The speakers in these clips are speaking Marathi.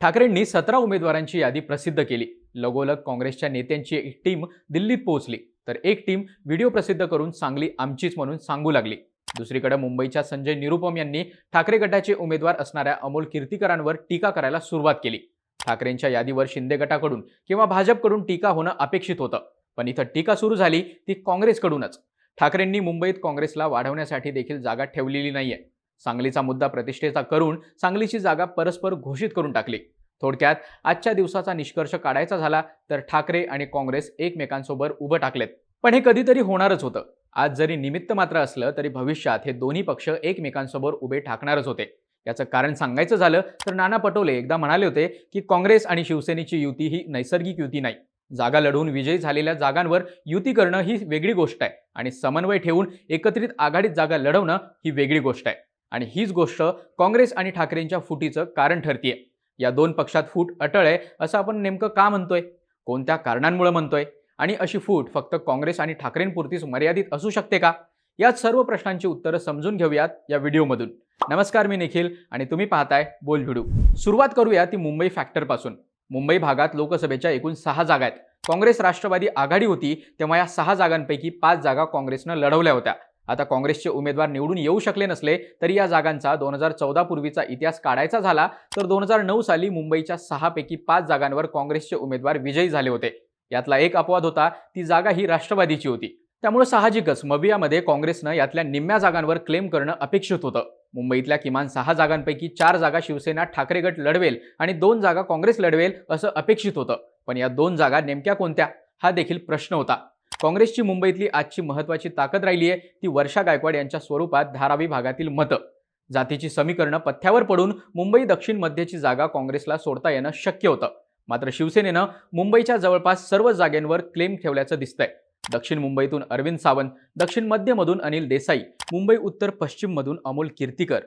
ठाकरेंनी सतरा उमेदवारांची यादी प्रसिद्ध केली. लगोलग काँग्रेसच्या नेत्यांची एक टीम दिल्लीत पोहोचली. तर एक टीम व्हिडिओ प्रसिद्ध करून सांगली आमचीच म्हणून सांगू लागली. दुसरीकडे मुंबईच्या संजय निरुपम यांनी ठाकरे गटाचे उमेदवार असणाऱ्या अमोल कीर्तीकरांवर टीका करायला सुरुवात केली. ठाकरेंच्या यादीवर शिंदे गटाकडून किंवा भाजपकडून टीका होणं अपेक्षित होतं. पण इथं टीका सुरू झाली ती काँग्रेसकडूनच. ठाकरेंनी मुंबईत काँग्रेसला वाढवण्यासाठी देखील जागा ठेवलेली नाहीये. सांगलीचा मुद्दा प्रतिष्ठेचा करून सांगलीची जागा परस्पर घोषित करून टाकली. थोडक्यात आजच्या दिवसाचा निष्कर्ष काढायचा झाला तर ठाकरे आणि काँग्रेस एकमेकांसोबत उभं टाकलेत. पण हे कधीतरी होणारच होतं. आज जरी निमित्त मात्र असलं तरी भविष्यात हे दोन्ही पक्ष एकमेकांसोबत उभे ठाकणारच होते. याचं कारण सांगायचं झालं तर नाना पटोले एकदा म्हणाले होते की काँग्रेस आणि शिवसेनेची युती ही नैसर्गिक युती नाही. जागा लढवून विजयी झालेल्या जागांवर युती करणं ही वेगळी गोष्ट आहे आणि समन्वय ठेवून एकत्रित आघाडीत जागा लढवणं ही वेगळी गोष्ट आहे. आणि हीच गोष्ट काँग्रेस आणि ठाकरेंच्या फुटीचं कारण ठरतीये. या दोन पक्षात फूट अटळ आहे असं आपण नेमकं का म्हणतोय? कोणत्या कारणांमुळे म्हणतोय? आणि अशी फूट फक्त काँग्रेस आणि ठाकरेंपुरतीच मर्यादित असू शकते का? यात सर्व प्रश्नांची उत्तरं समजून घेऊयात या व्हिडिओमधून. नमस्कार मी निखिल आणि तुम्ही पाहताय बोल व्हिडिओ सुरुवात करूया ती मुंबई फॅक्टरपासून. मुंबई भागात लोकसभेच्या एकूण सहा जागा आहेत. काँग्रेस राष्ट्रवादी आघाडी होती तेव्हा या सहा जागांपैकी पाच जागा काँग्रेसनं लढवल्या होत्या. आता काँग्रेसचे उमेदवार निवडून येऊ शकले नसले तरी या जागांचा दोन हजार चौदा पूर्वीचा इतिहास काढायचा झाला तर दोन हजार नऊ साली मुंबईच्या सहापैकी पाच जागांवर काँग्रेसचे उमेदवार विजयी झाले होते. यातला एक अपवाद होता ती जागा ही राष्ट्रवादीची होती. त्यामुळे साहजिकच मबियामध्ये काँग्रेसनं यातल्या निम्म्या जागांवर क्लेम करणं अपेक्षित होतं. मुंबईतल्या किमान सहा जागांपैकी चार जागा शिवसेना ठाकरे गट लढवेल आणि दोन जागा काँग्रेस लढवेल असं अपेक्षित होतं. पण या दोन जागा नेमक्या कोणत्या? हा देखील प्रश्न होता. काँग्रेसची मुंबईतली आजची महत्वाची ताकद राहिली आहे ती वर्षा गायकवाड यांच्या स्वरूपात धारावी भागातील मतं. जातीची समीकरणं पथ्यावर पडून मुंबई दक्षिण मध्यची जागा काँग्रेसला सोडता येणं शक्य होतं. मात्र शिवसेनेनं मुंबईच्या जवळपास सर्व जागेंवर क्लेम ठेवल्याचं दिसतंय. दक्षिण मुंबईतून अरविंद सावंत दक्षिण मध्यमधून अनिल देसाई मुंबई उत्तर पश्चिममधून अमोल कीर्तीकर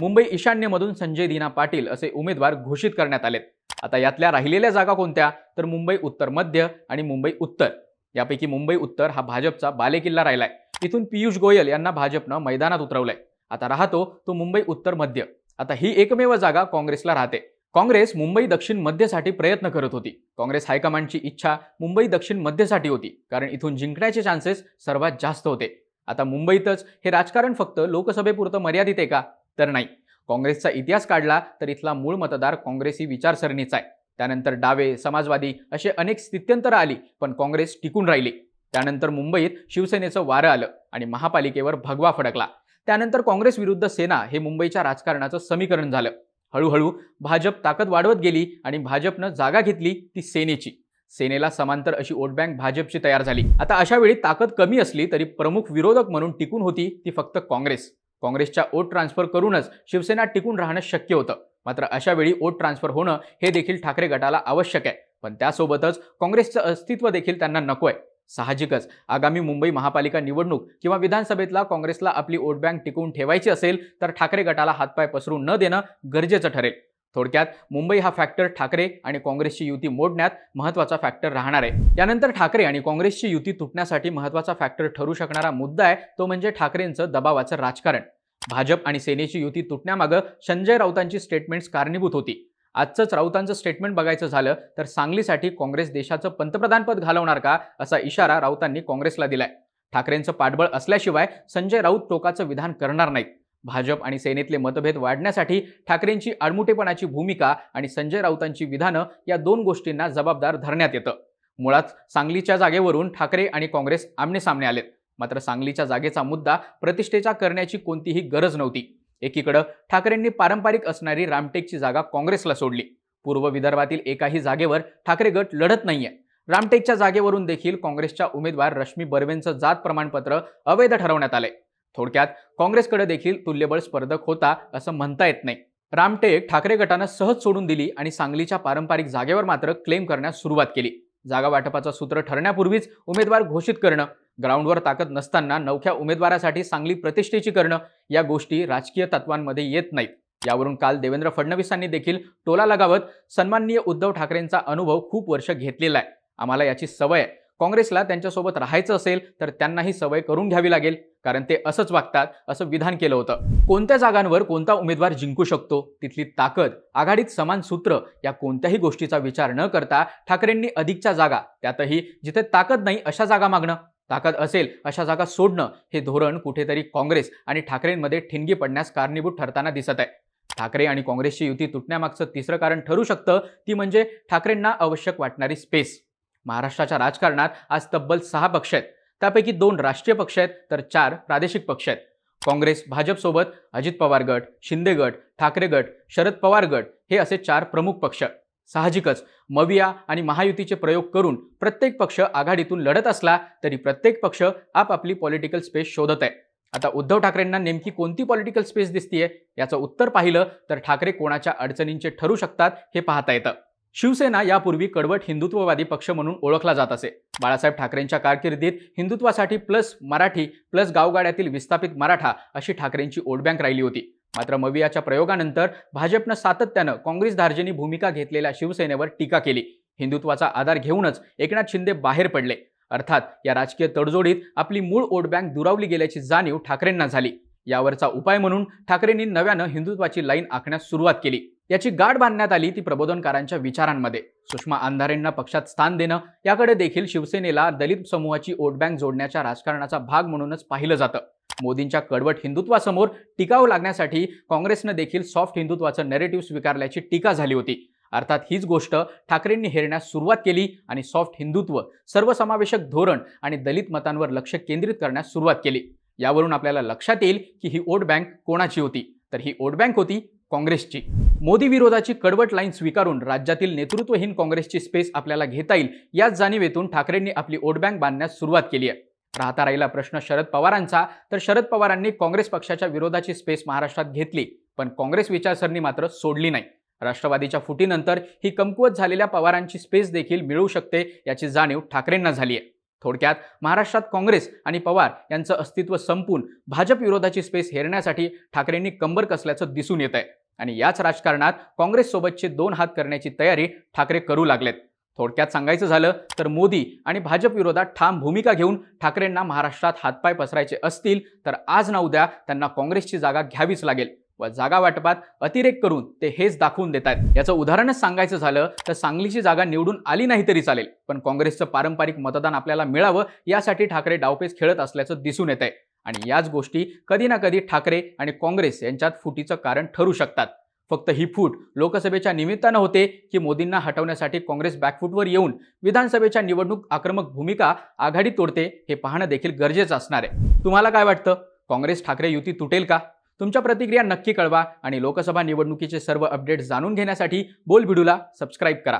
मुंबई ईशान्यमधून संजय दीना पाटील असे उमेदवार घोषित करण्यात आलेत. आता यातल्या राहिलेल्या जागा कोणत्या? तर मुंबई उत्तर मध्य आणि मुंबई उत्तर. यापैकी मुंबई उत्तर हा भाजपचा बालेकिल्ला राहिलाय. इथून पियुष गोयल यांना भाजपनं मैदानात उतरवलंय. आता राहतो तो मुंबई उत्तर मध्य. आता ही एकमेव जागा काँग्रेसला राहते. काँग्रेस मुंबई दक्षिण मध्यसाठी प्रयत्न करत होती. काँग्रेस हायकमांडची इच्छा मुंबई दक्षिण मध्यसाठी होती. कारण इथून जिंकण्याचे चान्सेस सर्वात जास्त होते. आता मुंबईतच हे राजकारण फक्त लोकसभेपुरतं मर्यादित आहे का? तर नाही. काँग्रेसचा इतिहास काढला तर इथला मूळ मतदार काँग्रेसी विचारसरणीचा आहे. त्यानंतर डावे समाजवादी असे अनेक स्थित्यंतरं आली पण काँग्रेस टिकून राहिली. त्यानंतर मुंबईत शिवसेनेचं वारं आलं आणि महापालिकेवर भगवा फडकला. त्यानंतर काँग्रेस विरुद्ध सेना हे मुंबईच्या राजकारणाचं समीकरण झालं. हळूहळू भाजप ताकद वाढवत गेली आणि भाजपनं जागा घेतली ती सेनेची. सेनेला समांतर अशी वोट बँक भाजपची तयार झाली. आता अशा वेळी ताकद कमी असली तरी प्रमुख विरोधक म्हणून टिकून होती ती फक्त काँग्रेस. काँग्रेसच्या वोट ट्रान्सफर करूनच शिवसेना टिकून राहणं शक्य होतं. मात्र अशा वेळी वोट ट्रान्सफर होणं हे देखील ठाकरे गटाला आवश्यक आहे. पण त्यासोबतच काँग्रेसचं अस्तित्व देखील त्यांना नको आहे. साहजिकच आगामी मुंबई महापालिका निवडणूक किंवा विधानसभेतला काँग्रेसला आपली वोट बँक टिकवून ठेवायची असेल तर ठाकरे गटाला हातपाय पसरून न देणं गरजेचं ठरेल. थोडक्यात मुंबई हा फॅक्टर ठाकरे आणि काँग्रेसची युती मोडण्यात महत्त्वाचा फॅक्टर राहणार आहे. यानंतर ठाकरे आणि काँग्रेसची युती तुटण्यासाठी महत्त्वाचा फॅक्टर ठरू शकणारा मुद्दा आहे तो म्हणजे ठाकरेंचं दबावाचं राजकारण. भाजप आणि सेनेची युती तुटण्यामागं संजय राऊतांची स्टेटमेंट्स कारणीभूत होती. आजचंच राऊतांचं स्टेटमेंट बघायचं झालं तर सांगलीसाठी काँग्रेस देशाचं पंतप्रधानपद घालवणार का असा इशारा राऊतांनी काँग्रेसला दिलाय. ठाकरेंचं पाठबळ असल्याशिवाय संजय राऊत टोकाचं विधान करणार नाहीत. भाजप आणि सेनेतले मतभेद वाढण्यासाठी ठाकरेंची आडमुठेपणाची भूमिका आणि संजय राऊतांची विधानं या दोन गोष्टींना जबाबदार धरण्यात येतं. मुळात सांगलीच्या जागेवरून ठाकरे आणि काँग्रेस आमनेसामने आलेत. मात्र सांगलीच्या जागेचा मुद्दा प्रतिष्ठेचा करण्याची कोणतीही गरज नव्हती. एकीकडं ठाकरेंनी पारंपरिक असणारी रामटेकची जागा काँग्रेसला सोडली. पूर्व विदर्भातील एकाही जागेवर ठाकरे गट लढत नाहीये. रामटेकच्या जागेवरून देखील काँग्रेसच्या उमेदवार रश्मी बर्वेंचं जात प्रमाणपत्र अवैध ठरवण्यात आले थोडक्यात काँग्रेसकडे देखील तुल्यबळ स्पर्धक होता असं म्हणता येत नाही. रामटेक ठाकरे गटानं सहज सोडून दिली आणि सांगलीच्या पारंपरिक जागेवर मात्र क्लेम करण्यास सुरुवात केली. जागा वाटपाचं सूत्र ठरण्यापूर्वीच उमेदवार घोषित करणं ग्राउंडवर ताकद नसताना नवख्या उमेदवारासाठी चांगली प्रतिष्ठेची करणं या गोष्टी राजकीय तत्वांमध्ये येत नाहीत. यावरून काल देवेंद्र फडणवीसांनी देखील टोला लगावत सन्माननीय उद्धव ठाकरेंचा अनुभव खूप वर्ष घेतलेला आहे. आम्हाला याची सवय आहे. काँग्रेसला त्यांच्यासोबत राहायचं असेल तर त्यांना ही सवय करून घ्यावी लागेल कारण ते असंच वागतात असं विधान केलं होतं. कोणत्या जागांवर कोणता उमेदवार जिंकू शकतो? तिथली ताकद आघाडीत समान सूत्र या कोणत्याही गोष्टीचा विचार न करता ठाकरेंनी अधिकच्या जागा त्यातही जिथे ताकद नाही अशा जागा मागणं. ताकद असेल अशा जागा सोडणं हे धोरण कुठेतरी काँग्रेस आणि ठाकरेंमध्ये ठिणगी पडण्यास कारणीभूत ठरताना दिसत आहे. ठाकरे आणि काँग्रेसची युती तुटण्यामागचं तिसरं कारण ठरू शकतं ती म्हणजे ठाकरेंना आवश्यक वाटणारी स्पेस महाराष्ट्राच्या राजकारणात आज तब्बल सहा पक्ष आहेत. त्यापैकी दोन राष्ट्रीय पक्ष आहेत तर चार प्रादेशिक पक्ष आहेत. काँग्रेस भाजपसोबत अजित पवार गट शिंदे गट ठाकरे गट शरद पवार गट हे असे चार प्रमुख पक्ष. साहजिकच. मविया आणि महायुतीचे प्रयोग करून प्रत्येक पक्ष आघाडीतून लढत असला तरी प्रत्येक पक्ष आपापली पॉलिटिकल स्पेस शोधत आहे. आता उद्धव ठाकरेंना नेमकी कोणती पॉलिटिकल स्पेस दिसतीये याचं उत्तर पाहिलं तर ठाकरे कोणाच्या अडचणींचे ठरू शकतात हे पाहता येतं. शिवसेना यापूर्वी कडवट हिंदुत्ववादी पक्ष म्हणून ओळखला जात असे. बाळासाहेब ठाकरेंच्या कारकिर्दीत हिंदुत्वासाठी प्लस मराठी प्लस गावगाड्यातील विस्थापित मराठा अशी ठाकरेंची ओटबँक राहिली होती. मात्र मवियाच्या प्रयोगानंतर भाजपनं सातत्यानं काँग्रेस धार्जिनी भूमिका घेतलेल्या शिवसेनेवर टीका केली. हिंदुत्वाचा आधार घेऊनच एकनाथ शिंदे बाहेर पडले. अर्थात या राजकीय तडजोडीत आपली मूळ ओटबँक दुरावली गेल्याची जाणीव ठाकरेंना झाली. यावरचा उपाय म्हणून ठाकरेंनी नव्यानं हिंदुत्वाची लाईन आखण्यास सुरुवात केली. याची गाठ बांधण्यात आली ती प्रबोधनकारांच्या विचारांमध्ये. सुषमा अंधारेंना पक्षात स्थान देणं याकडे देखील शिवसेनेला दलित समूहाची वोट बँक जोडण्याच्या राजकारणाचा भाग म्हणूनच पाहिलं जातं. मोदींच्या कडवट हिंदुत्वासमोर टिकाव लागण्यासाठी काँग्रेसनं देखील सॉफ्ट हिंदुत्वाचं नेरेटिव्ह स्वीकारल्याची टीका झाली होती. अर्थात हीच गोष्ट ठाकरेंनी हेरण्यास सुरुवात केली आणि सॉफ्ट हिंदुत्व सर्वसमावेशक धोरण आणि दलित मतांवर लक्ष केंद्रित करण्यास सुरुवात केली. यावरून आपल्याला लक्षात येईल की ही वोट बँक कोणाची होती? तर ही वोट बँक होती काँग्रेसची. मोदी विरोधाची कडवट लाईन स्वीकारून राज्यातील नेतृत्वहीन काँग्रेसची स्पेस आपल्याला घेता येईल याच जाणीवेतून ठाकरेंनी आपली वोट बँक बांधण्यास सुरुवात केली आहे. राहता राहिला प्रश्न शरद पवारांचा. तर शरद पवारांनी काँग्रेस पक्षाच्या विरोधाची स्पेस महाराष्ट्रात घेतली. पण काँग्रेस विचारसरणी मात्र सोडली नाही. राष्ट्रवादीच्या फुटीनंतर ही कमकुवत झालेल्या पवारांची स्पेस देखील मिळू शकते याची जाणीव ठाकरेंना झाली आहे. थोडक्यात महाराष्ट्रात काँग्रेस आणि पवार यांचं अस्तित्व संपून भाजप विरोधाची स्पेस हेरण्यासाठी ठाकरेंनी कंबर कसल्याचं दिसून येत आहे आणि याच राजकारणात काँग्रेससोबतचे दोन हात करण्याची तयारी ठाकरे करू लागलेत. थोडक्यात सांगायचं झालं तर मोदी आणि भाजप विरोधात ठाम भूमिका घेऊन ठाकरेंना महाराष्ट्रात हातपाय पसरायचे असतील तर आज ना उद्या त्यांना काँग्रेसची जागा घ्यावीच लागेल व जागा वाटपात अतिरेक करून ते हेच दाखवून देत आहेत. याचं उदाहरणच सांगायचं झालं तर सांगलीची जागा निवडून आली नाही तरी चालेल पण काँग्रेसचं पारंपरिक मतदान आपल्याला मिळावं यासाठी ठाकरे डावपेच खेळत असल्याचं दिसून येत आहे आणि याच गोष्टी कधी ना कधी ठाकरे आणि काँग्रेस यांच्यात फुटीचं कारण ठरू शकतात. फक्त ही फूट लोकसभेच्या निमित्तानं होते की मोदींना हटवण्यासाठी काँग्रेस बॅकफूटवर येऊन विधानसभेच्या निवडणूक आक्रमक भूमिका आघाडी तोडते हे पाहणं देखील गरजेचं असणार आहे. तुम्हाला काय वाटतं? काँग्रेस ठाकरे युती तुटेल का? तुमच्या प्रतिक्रिया नक्की कळवा आणि लोकसभा निवडणुकीचे सर्व अपडेट्स जाणून घेण्यासाठी बोल व्हिडिओला सबस्क्राईब करा.